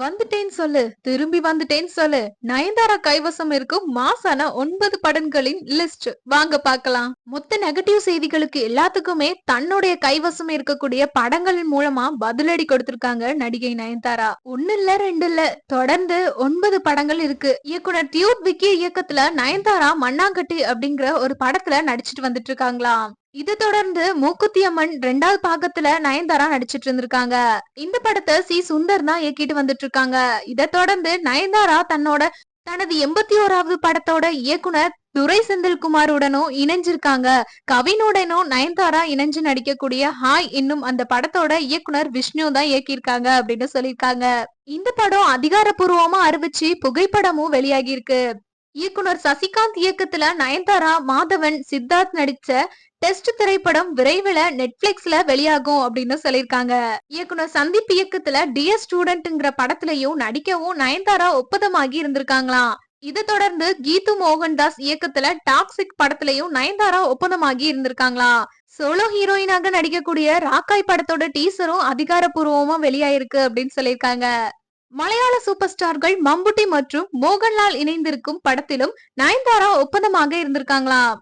வந்துட்டேன்னு சொல்லு. திரும்பி வந்துட்டேன்னு சொல்லு. நயன்தாரா கைவசம் இருக்கும் மாசான ஒன்பது படங்களின் லிஸ்ட் வாங்க பார்க்கலாம். மொத்த நெகட்டிவ் செய்திகளுக்கு எல்லாத்துக்குமே தன்னுடைய கைவசம் இருக்கக்கூடிய படங்களின் மூலமா பதிலடி கொடுத்திருக்காங்க நடிகை நயன்தாரா. ஒன்னு இல்ல ரெண்டு இல்ல. தொடர்ந்து ஒன்பது படங்கள் இருக்கு. இயக்குனர் டியூட் விக்கி இயக்கத்துல நயன்தாரா மண்ணாங்கட்டி அப்படிங்கிற ஒரு படத்துல நடிச்சிட்டு வந்துட்டு இருக்காங்களாம். இது தொடர்ந்து மூக்குத்தி அம்மன் ரெண்டாவது பாகத்துல நயன்தாரா நடிச்சிட்டு இருந்திருக்காங்க. இந்த படத்தை சி. சுந்தர் தான் இயக்கிட்டு வந்துட்டு இருக்காங்க இதை தொடர்ந்து நயன்தாரா தன்னோட தனது எண்பத்தி ஓராவது படத்தோட இயக்குனர் துரை செந்தில்குமாருடனும் இணைஞ்சிருக்காங்க. கவினுடனும் நயன்தாரா இணைஞ்சு நடிக்கக்கூடிய ஹாய் இன்னும் அந்த படத்தோட இயக்குனர் விஷ்ணு தான் இயக்கியிருக்காங்க அப்படின்னு சொல்லியிருக்காங்க. இந்த படம் அதிகாரப்பூர்வமா அறிவிச்சு புகைப்படமும் வெளியாகி இருக்கு இயக்குனர் சசிகாந்த் இயக்கத்துல நயன்தாரா மாதவன் சித்தார்த் நடிச்ச டெஸ்ட் திரைப்படம் விரைவில் நெட்ஃபிளிக்ஸ்ல வெளியாகும் அப்படின்னு சொல்லியிருக்காங்க. இயக்குனர் சந்தீப் இயக்கத்துல டிஎஸ் ஸ்டூடெண்ட்ங்கிற படத்துலயும் நடிக்கவும் நயன்தாரா ஒப்பந்தமாகி இருந்திருக்காங்களாம். இதை தொடர்ந்து கீது மோகன்தாஸ் இயக்கத்துல டாக்ஸிக் படத்திலையும் நயன்தாரா ஒப்பந்தமாகி இருந்திருக்காங்களாம். சோலோ ஹீரோயினாக நடிக்கக்கூடிய ராக்காய் படத்தோட டீசரும் அதிகாரப்பூர்வமா வெளியாயிருக்கு அப்படின்னு சொல்லியிருக்காங்க. மலையாள சூப்பர் ஸ்டார்கள் மம்புட்டி மற்றும் மோகன்லால் இணைந்திருக்கும் படத்திலும் நயன்தாரா ஒப்பந்தமாக இருந்திருக்காங்களாம்.